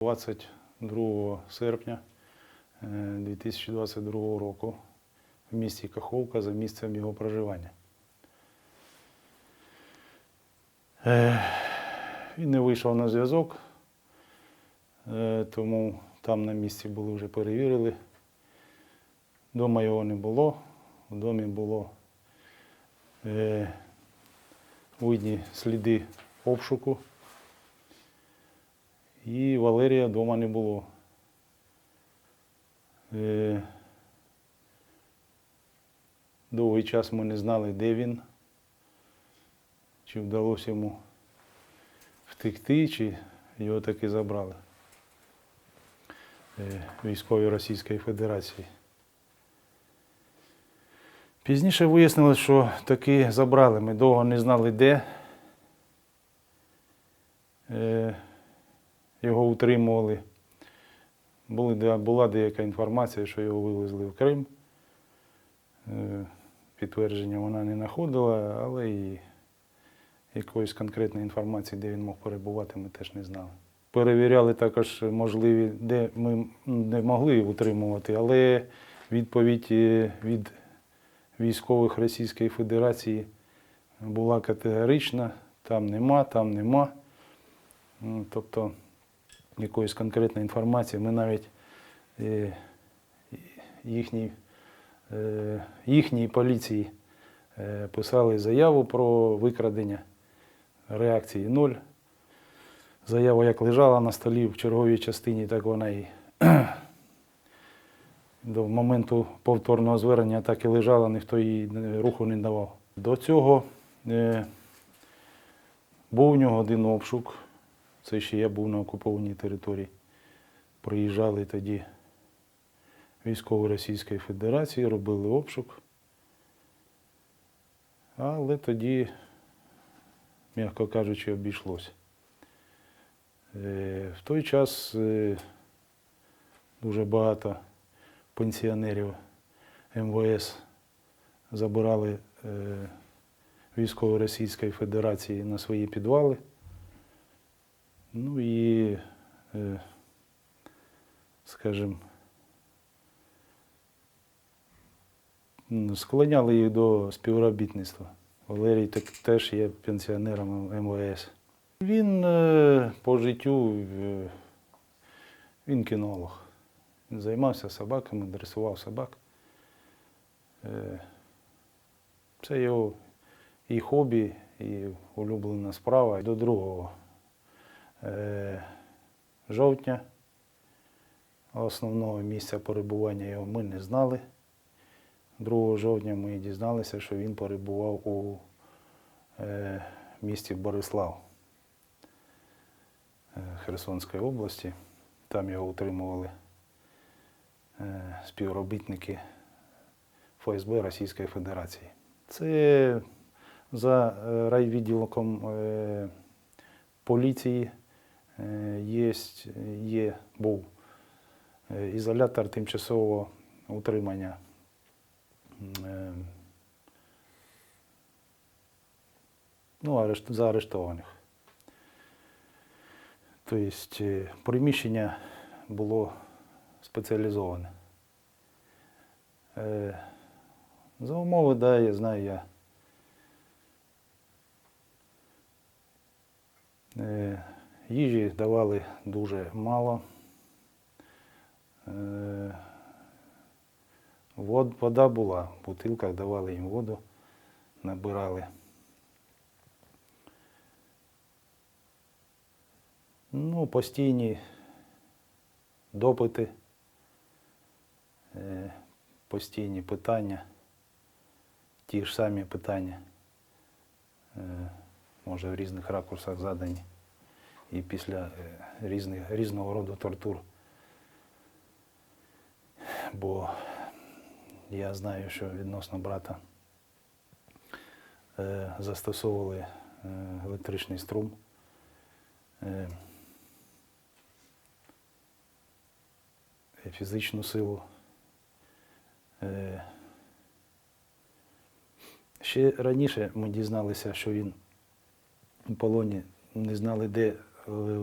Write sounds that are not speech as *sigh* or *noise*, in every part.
22 серпня е, 2022 року в місті Каховка за місцем його проживання. Е, Він не вийшов на зв'язок, е, тому там на місці були вже перевірили. Дома його не було, в домі було е, видні сліди обшуку. І Валерія вдома не було. Е, довгий час ми не знали, де він, чи вдалося йому втекти, чи його таки забрали е, військові Російської Федерації. Пізніше вияснилось, що таки забрали. Ми довго не знали, де. Його утримували. Були, була деяка інформація, що його вивезли в Крим. Е, Підтвердження вона не знаходила, але і якоїсь конкретної інформації, де він мог перебувати, ми теж не знали. Перевіряли також можливі, де ми не могли утримувати, але відповідь е, від військових Російської Федерації була категорична: там нема, там нема. Тобто якоїсь конкретної інформації ми навіть е, їхній, е, їхній поліції е, писали заяву про викрадення. Реакції нуль. Заява як лежала на столі в черговій частині, так вона і *clears throat* до моменту повторного звернення так і лежала, ніхто їй руху не давав. До цього був у нього один обшук. Це ще я був на окупованій території. Приїжджали тоді військові Російської Федерації, робили обшук. Але тоді, м'яко кажучи, обійшлося. Е, В той час е, дуже багато пенсіонерів МВС забирали е, військові Російської Федерації на свої підвали. Ну і, е, скажімо, склоняли їх до співробітництва. Валерій так, теж є пенсіонером МВС. Він е, по життю е, він кінолог. Він займався собаками, дресував собак. Це його і хобі, і улюблена справа. До 2 е, жовтня основного місця перебування його ми не знали. 2 жовтня ми дізналися, що він перебував у е, місті Борислав е, Херсонської області. Там його утримували е, співробітники ФСБ Російської Федерації. Це за е, райвідділком е, поліції е, є, є, був е, ізолятор тимчасового утримання е, ну, арешт, заарештованих. Тобто е, приміщення було спеціалізоване. Е, За умови, да, я знаю, я. Е, Їжі давали дуже мало. Е, Вода була, в бутилках давали їм воду, набирали. Ну, постійні допити, е, постійні питання, ті ж самі питання, е, може в різних ракурсах задані і після е, різних, різного роду тортур. Бо я знаю, що відносно брата е, застосовували е, електричний струм. Е, фізичну силу. Е, Ще раніше ми дізналися, що він у полоні не знали, де е,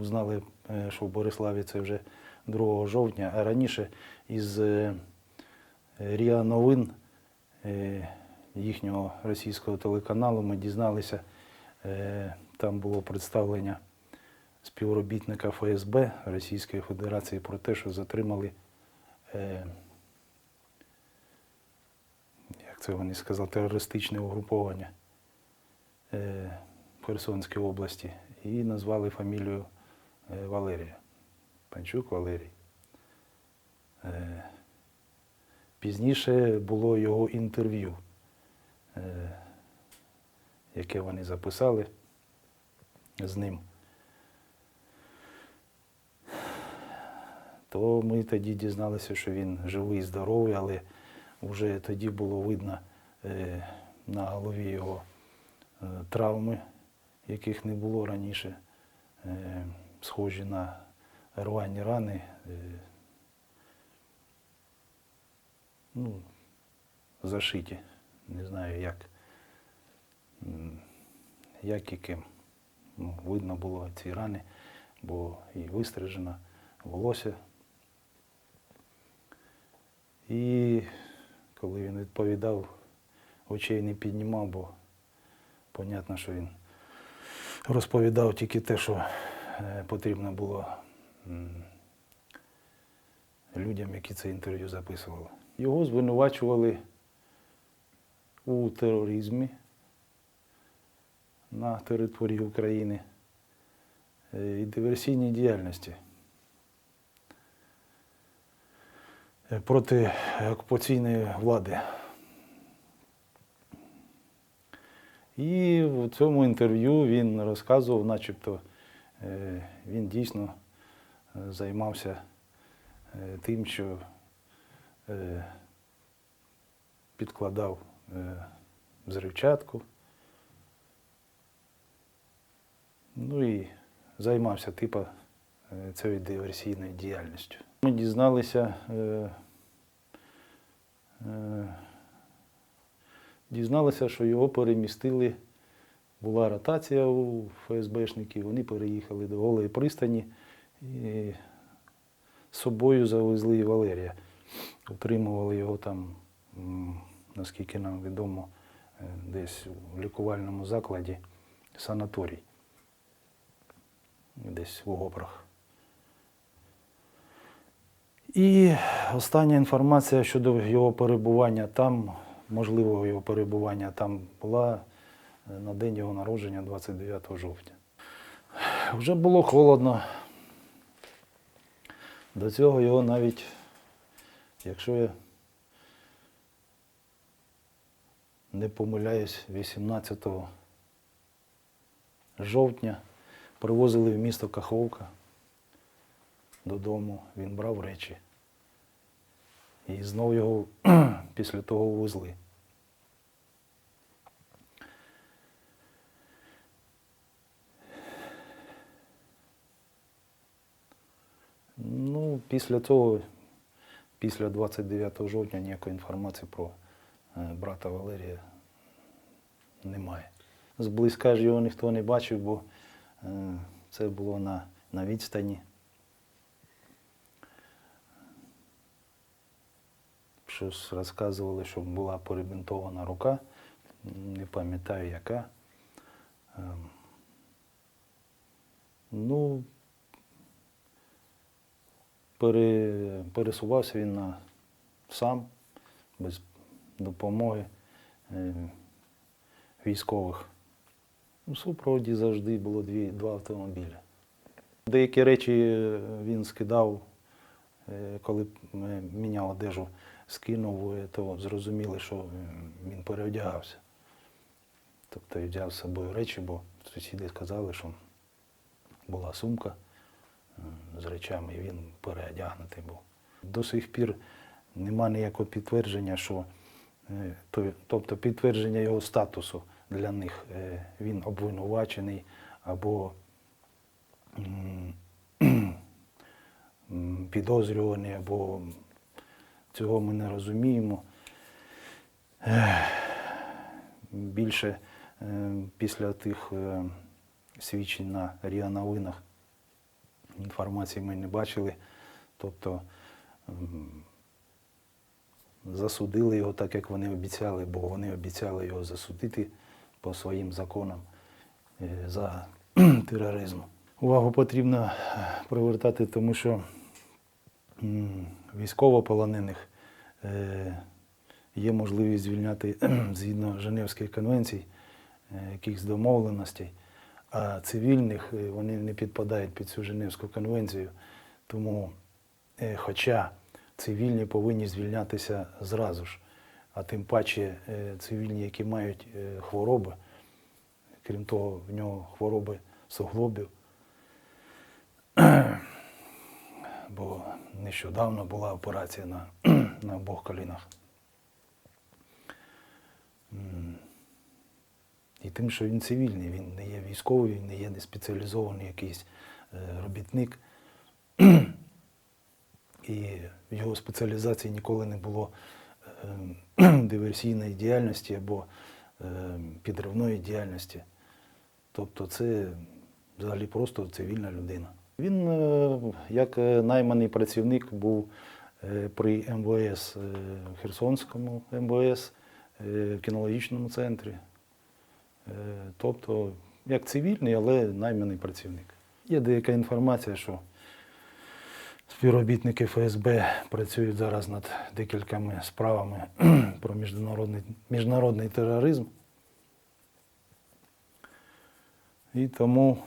узнали, е, що в Бориславі це вже 2 жовтня, а раніше із е, РІА Новин е, їхнього російського телеканалу ми дізналися, там було представлення співробітника ФСБ Російської Федерації про те, що затримали, як це вони сказали, терористичне угруповання в Херсонській області і назвали фамілію е, Валерія. Панчук Валерій. Е, Пізніше було його інтерв'ю, е, яке вони записали з ним. То ми тоді дізналися, що він живий, здоровий, але вже тоді було видно на голові його травми, яких не було раніше, е, схожі на рвані рани. Е, ну, зашиті. Не знаю, як, як і ким. Ну, видно було ці рани, бо і вистрижено волосся. І коли він відповідав, очей не піднімав, бо понятно, що він розповідав тільки те, що е, потрібно було людям, які це інтерв'ю записували. Його звинувачували у тероризмі на території України е, і диверсійній діяльності е, проти окупаційної влади. І в цьому інтерв'ю він розказував, начебто е, він дійсно е, займався е, тим, що підкладав взривчатку. Ну і займався типу цією диверсійною діяльністю. Ми дізналися, дізналися, що його перемістили. Була ротація у ФСБшників, вони переїхали до Голої пристані і з собою завезли Валерія. Утримували його там, наскільки нам відомо, е, десь у лікувальному закладі санаторій, десь в Огопрах. І остання інформація щодо його перебування там, можливого його перебування там була е, на день його народження 29 жовтня. Вже було холодно. До цього його навіть, якщо я не помиляюсь, 18 жовтня привозили в місто Каховка додому, він брав речі. І знову його *clears throat* після того везли. Ну, після того, після 29 жовтня ніякої інформації про е, брата Валерія немає. Зблизька ж його ніхто не бачив, бо е, це було на, на відстані. Щось розказували, що була перебинтована рука, не пам'ятаю яка. Ем, Ну, пере, пересувався він на, сам, без допомоги е, військових. У супроводі завжди було дві, два автомобілі. Деякі речі е, він скидав, е, коли е, міняв одежу, скинув, то зрозуміли, що він переодягався. Тобто взяв з собою речі, бо сусіди сказали, що була сумка е, з речами, і він переодягнутий був. До сих пір нема ніякого підтвердження, що е, тобто підтвердження його статусу для них. Е, Він обвинувачений або *clears throat* підозрюваний, або цього ми не розуміємо. Більше е, після тих е, свідчень на РІА новинах Інформації ми не бачили. Тобто засудили його так, як вони обіцяли, бо вони обіцяли його засудити по своїм законам е, за *clears throat* тероризм. Увагу потрібно привертати, тому що військовополонених е, є можливість звільняти згідно Женевських конвенцій, е, якихось домовленостей, а цивільних е, вони не підпадають під цю Женевську конвенцію. Тому, хоча цивільні повинні звільнятися зразу ж, а тим паче цивільні, які мають хвороби, крім того, в нього хвороби суглобів. Бо нещодавно була операція на, *clears throat* на обох колінах. І тим, що він цивільний, він не є військовий, він не є не спеціалізований якийсь е, робітник. *clears throat* І в його спеціалізації ніколи не було е, *clears throat* диверсійної діяльності або е, підривної діяльності. Тобто це взагалі просто цивільна людина. Він, е, як е, найманий працівник, був е, при МВС Херсонському МВС, в кінологічному центрі. Тобто, як цивільний, але найманий працівник. Є деяка інформація, що співробітники ФСБ працюють зараз над декількома справами *clears throat* про міжнародний, міжнародний тероризм. І тому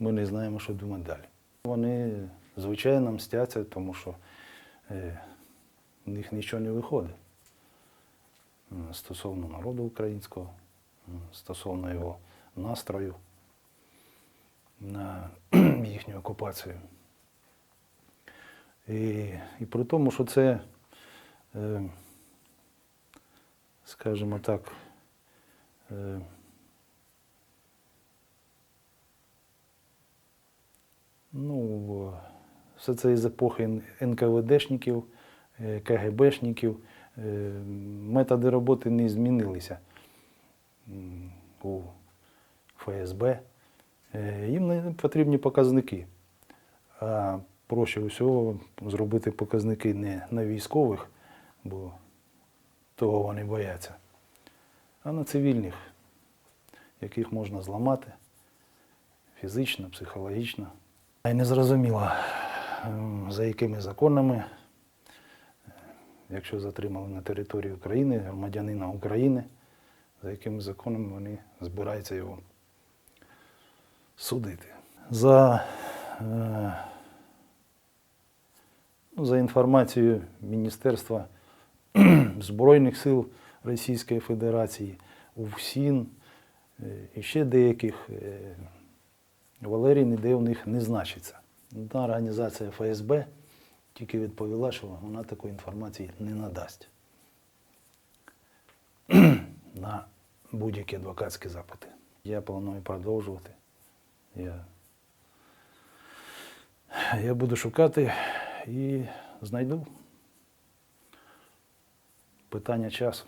ми не знаємо, що думати далі. Вони, звичайно, мстяться, тому що е, в них нічого не виходить стосовно народу українського, стосовно його настрою на *clears throat* їхню окупацію. І, і при тому, що це, е, скажімо так, е, ну, все це із епохи НКВДшників, е, КГБшників. Е, Методи роботи не змінилися у ФСБ. Е, Їм не потрібні показники. А проще усього зробити показники не на військових, бо того вони бояться, а на цивільних, яких можна зламати фізично, психологічно. Не зрозуміло, за якими законами, е, якщо затримали на території України громадянина України, за якими законами вони збираються його судити. За, е, ну, за інформацією Міністерства *clears throat* Збройних сил Російської Федерації, УФСІН е, і ще деяких, Валерій ніде у них не значиться. Одна організація ФСБ тільки відповіла, що вона такої інформації не надасть *clears throat* на будь-які адвокатські запити. Я планую продовжувати. Я, я буду шукати і знайду. Питання часу.